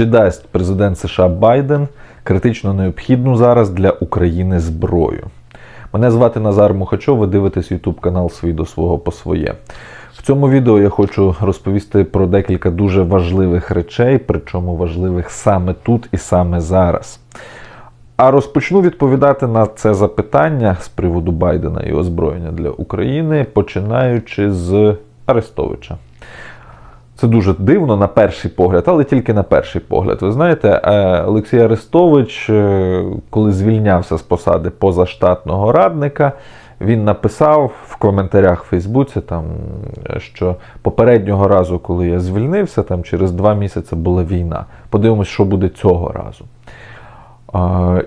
Чи дасть президент США Байден критично необхідну зараз для України зброю? Мене звати Назар Мухачов, ви дивитесь YouTube канал Свій до свого по своє. В цьому відео я хочу розповісти про декілька дуже важливих речей, причому важливих саме тут і саме зараз. А розпочну відповідати на це запитання з приводу Байдена і озброєння для України, починаючи з Арестовича. Це дуже дивно на перший погляд, але тільки на перший погляд. Ви знаєте, е, Олексій Арестович, е, коли звільнявся з посади позаштатного радника, він написав в коментарях в Фейсбуці, там, що попереднього разу, коли я звільнився, там через два місяці була війна. Подивимось, що буде цього разу.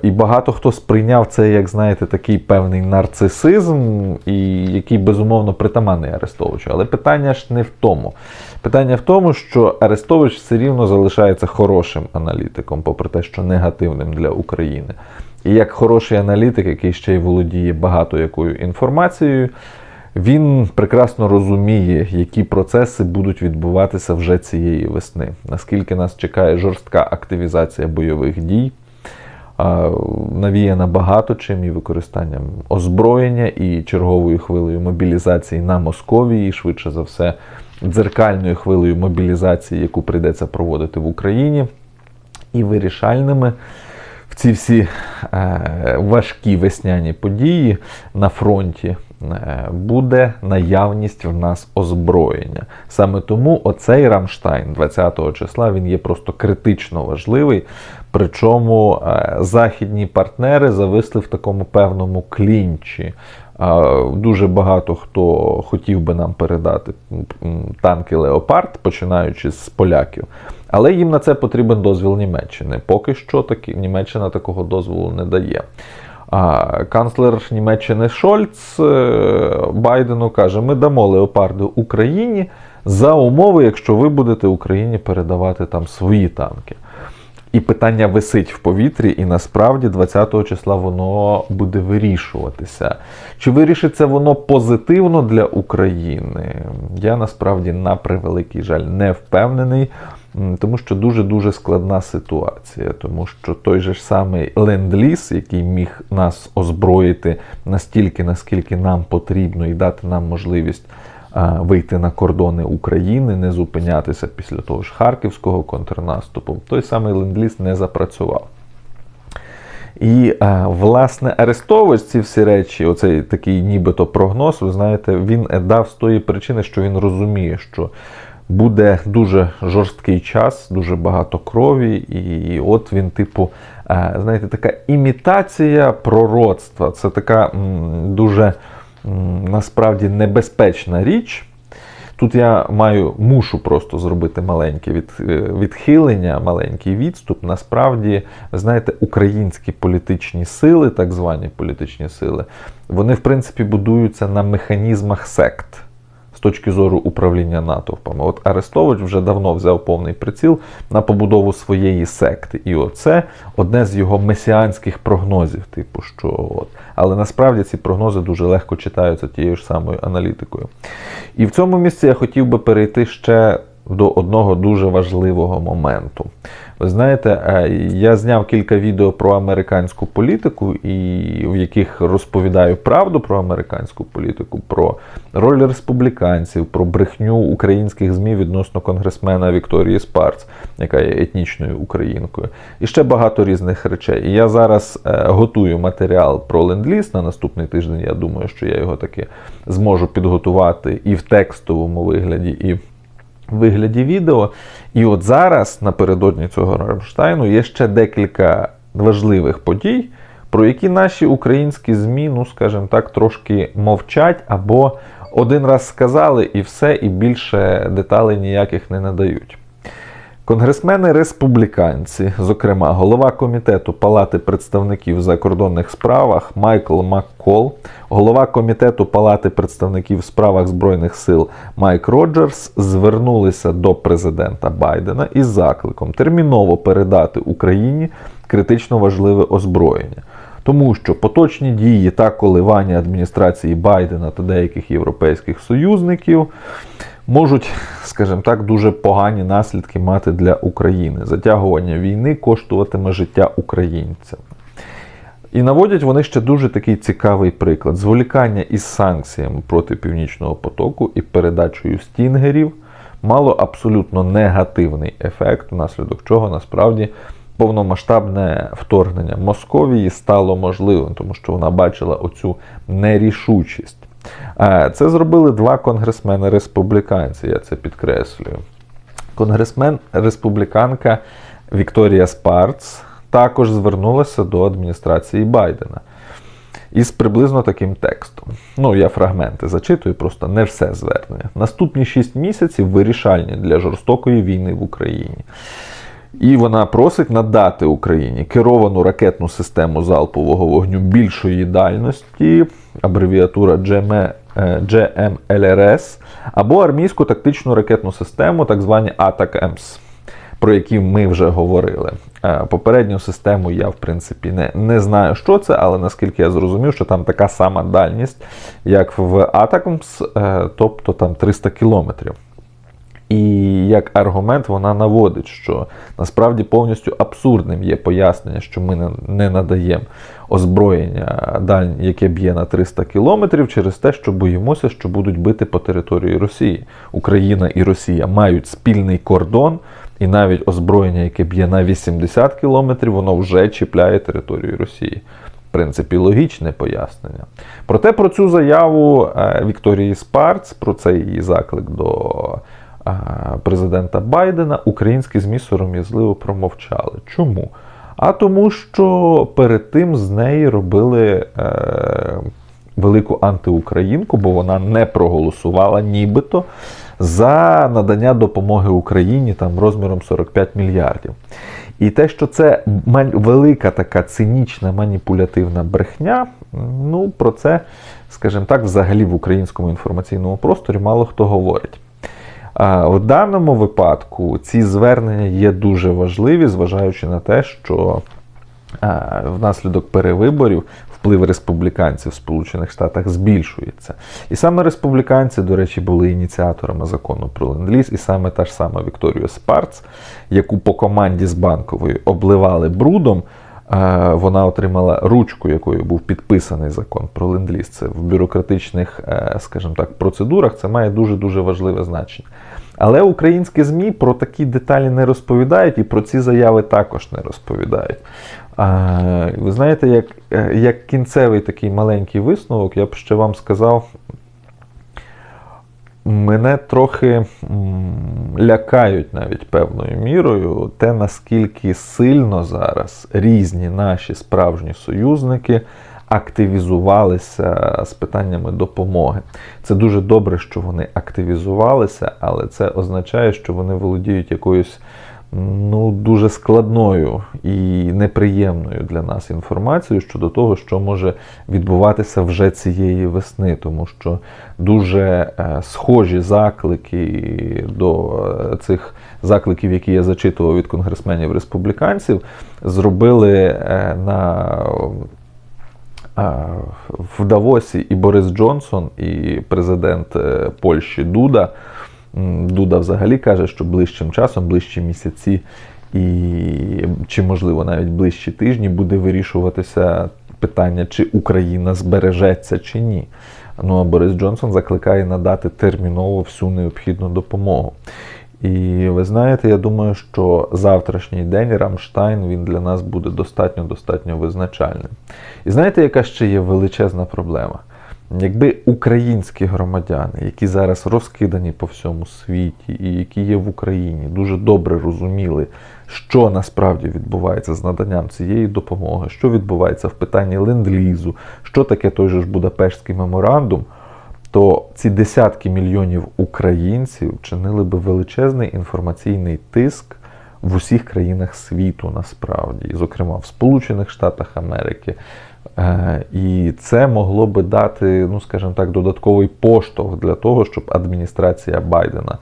І багато хто сприйняв це як, знаєте, такий певний нарцисизм, і який безумовно притаманний Арестовичу. Але питання ж не в тому. Питання в тому, що Арестович все рівно залишається хорошим аналітиком, попри те, що негативним для України. І як хороший аналітик, який ще й володіє багато якою інформацією, він прекрасно розуміє, які процеси будуть відбуватися вже цієї весни. Наскільки нас чекає жорстка активізація бойових дій навіяна багато чим і використанням озброєння і черговою хвилею мобілізації на Московії, і швидше за все, дзеркальною хвилею мобілізації, яку прийдеться проводити в Україні, і вирішальними. В ці всі е, важкі весняні події на фронті буде наявність в нас озброєння. Саме тому оцей Рамштайн 20 числа він є просто критично важливий. Причому е, західні партнери зависли в такому певному клінчі. Дуже багато хто хотів би нам передати танки Леопард, починаючи з поляків. Але їм на це потрібен дозвіл Німеччини. Поки що таки, Німеччина такого дозволу не дає. Канцлер Німеччини Шольц е, Байдену каже: ми дамо леопарди Україні за умови, якщо ви будете Україні передавати там свої танки. І питання висить в повітрі, і насправді 20-го числа воно буде вирішуватися. Чи вирішиться воно позитивно для України? Я насправді на превеликий жаль не впевнений, тому що дуже-дуже складна ситуація, тому що той же ж самий ленд-ліз, який міг нас озброїти настільки, наскільки нам потрібно, і дати нам можливість вийти на кордони України, не зупинятися після того ж харківського контрнаступу, той самий ленд-ліз не запрацював. І, власне, Арестович ці всі речі, оцей такий нібито прогноз, ви знаєте, він дав з тої причини, що він розуміє, що буде дуже жорсткий час, дуже багато крові, і от він, типу, знаєте, така імітація пророцтва. Це така дуже насправді небезпечна річ. Тут я маю, мушу просто зробити маленьке від, е, відхилення, маленький відступ. Насправді, ви знаєте, українські політичні сили, так звані політичні сили, вони, в принципі, будуються на механізмах сект точки зору управління натовпами. От Арестович вже давно взяв повний приціл на побудову своєї секти. І оце одне з його месіанських прогнозів, типу, що от. Але насправді ці прогнози дуже легко читаються тією ж самою аналітикою. І в цьому місці я хотів би перейти ще до одного дуже важливого моменту. Ви знаєте, е, я зняв кілька відео про американську політику, і в яких розповідаю правду про американську політику, про роль республіканців, про брехню українських ЗМІ відносно конгресмена Вікторії Спарц, яка є етнічною українкою, і ще багато різних речей. І я зараз е, готую матеріал про ленд-ліз на наступний тиждень. Я думаю, що я його таки зможу підготувати і в текстовому вигляді, і вигляді відео. І от зараз, напередодні цього Рамштайну, є ще декілька важливих подій, про які наші українські ЗМІ, ну, скажімо так, трошки мовчать або один раз сказали і все, і більше деталей ніяких не надають. Конгресмени республіканці, зокрема, голова комітету Палати представників закордонних справах Майкл Маккол, голова комітету Палати представників справах Збройних сил Майк Роджерс звернулися до президента Байдена із закликом терміново передати Україні критично важливе озброєння. Тому що поточні дії та коливання адміністрації Байдена та деяких європейських союзників можуть, скажімо так, дуже погані наслідки мати для України. Затягування війни коштуватиме життя українцям. І наводять вони ще дуже такий цікавий приклад: зволікання із санкціями проти Північного потоку і передачею стінгерів мало абсолютно негативний ефект, внаслідок чого насправді повномасштабне вторгнення Московії стало можливим, тому що вона бачила оцю нерішучість. Е, Це зробили два конгресмени республіканці, я це підкреслюю. Конгресмен республіканка Вікторія Спарц також звернулася до адміністрації Байдена із приблизно таким текстом. Ну, я фрагменти зачитую, просто не все звернення. Наступні 6 місяців вирішальні для жорстокої війни в Україні. І вона просить надати Україні керовану ракетну систему залпового вогню більшої дальності, абревіатура GM, GMLRS, або армійську тактичну ракетну систему, так звані ATAC-EMS, про які ми вже говорили. Е, Попередню систему я, в принципі, не, не знаю, що це, але наскільки я зрозумів, що там така сама дальність, як в ATACMS, е, тобто там 300 кілометрів. І як аргумент вона наводить, що насправді повністю абсурдним є пояснення, що ми не- надаємо озброєння дальнь, яке б'є на 300 кілометрів, через те, що боїмося, що будуть бити по території Росії. Україна і Росія мають спільний кордон, і навіть озброєння, яке б'є на 80 кілометрів, воно вже чіпляє територію Росії. В принципі, логічне пояснення. Проте про цю заяву е, Вікторії Спарц, про цей її заклик до президента Байдена, українські ЗМІ сором'язливо промовчали. Чому? А тому, що перед тим з неї робили е, велику антиукраїнку, бо вона не проголосувала нібито за надання допомоги Україні там розміром 45 мільярдів. І те, що це велика така цинічна маніпулятивна брехня, ну про це, скажімо так, взагалі в українському інформаційному просторі мало хто говорить. В даному випадку ці звернення є дуже важливі, зважаючи на те, що внаслідок перевиборів вплив республіканців в Сполучених Штатах збільшується. І саме республіканці, до речі, були ініціаторами закону про ленд-ліз, і саме та ж сама Вікторія Спарц, яку по команді з банкової обливали брудом. Вона отримала ручку, якою був підписаний закон про ленд-ліз. Це в бюрократичних, е, скажімо так, процедурах це має дуже дуже важливе значення. Але українські ЗМІ про такі деталі не розповідають і про ці заяви також не розповідають. Ви знаєте, як, е, як кінцевий такий маленький висновок, я б ще вам сказав, мене трохи лякають навіть певною мірою те, наскільки сильно зараз різні наші справжні союзники активізувалися з питаннями допомоги. Це дуже добре, що вони активізувалися, але це означає, що вони володіють якоюсь ну, дуже складною і неприємною для нас інформацією щодо того, що може відбуватися вже цієї весни, тому що дуже е, схожі заклики до е, цих закликів, які я зачитував від конгресменів республіканців, зробили е, на в Давосі і Борис Джонсон, і президент Польщі Дуда. Дуда взагалі каже, що ближчим часом, ближчі місяці і чи можливо навіть ближчі тижні буде вирішуватися питання, чи Україна збережеться чи ні. Ну а Борис Джонсон закликає надати терміново всю необхідну допомогу. І ви знаєте, я думаю, що завтрашній день Рамштайн він для нас буде достатньо достатньо визначальним. І знаєте, яка ще є величезна проблема? Якби українські громадяни, які зараз розкидані по всьому світі, і які є в Україні, дуже добре розуміли, що насправді відбувається з наданням цієї допомоги, що відбувається в питанні ленд-лізу, що таке той же ж Будапештський меморандум, то ці десятки мільйонів українців чинили би величезний інформаційний тиск в усіх країнах світу насправді, зокрема в Сполучених Штатах Америки. Е, І це могло би дати, ну скажімо так, додатковий поштовх для того, щоб адміністрація Байдена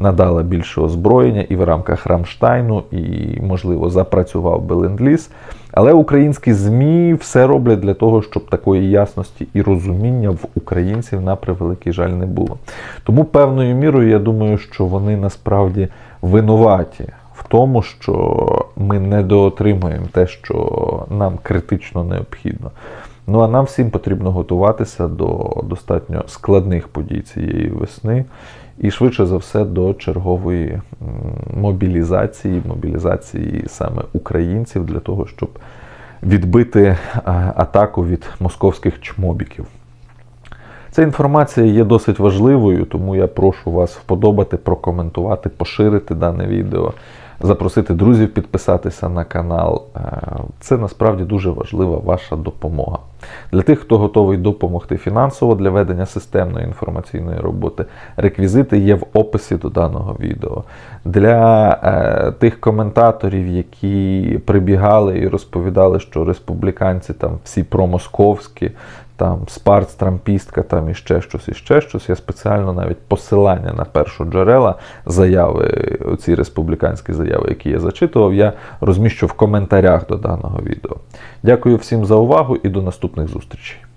надала більше озброєння і в рамках Рамштайну, і, можливо, запрацював би ленд-ліз. Але українські ЗМІ все роблять для того, щоб такої ясності і розуміння в українців на превеликий жаль не було. Тому певною мірою я думаю, що вони насправді винуваті тому, що ми недоотримуємо те, що нам критично необхідно. Ну а нам всім потрібно готуватися до достатньо складних подій цієї весни і швидше за все до чергової мобілізації, мобілізації саме українців для того, щоб відбити атаку від московських чмобіків. Ця інформація є досить важливою, тому я прошу вас вподобати, прокоментувати, поширити дане відео, запросити друзів підписатися на канал. Е, Це насправді дуже важлива ваша допомога. Для тих, хто готовий допомогти фінансово для ведення системної інформаційної роботи, реквізити є в описі до даного відео. Для е, тих коментаторів, які прибігали і розповідали, що республіканці там всі промосковські, там спарц, трампістка, там і ще щось, і ще щось. Я спеціально навіть посилання на першу джерела заяви, оці республіканські заяви, які я зачитував, я розміщу в коментарях до даного відео. Дякую всім за увагу і до наступних зустрічей.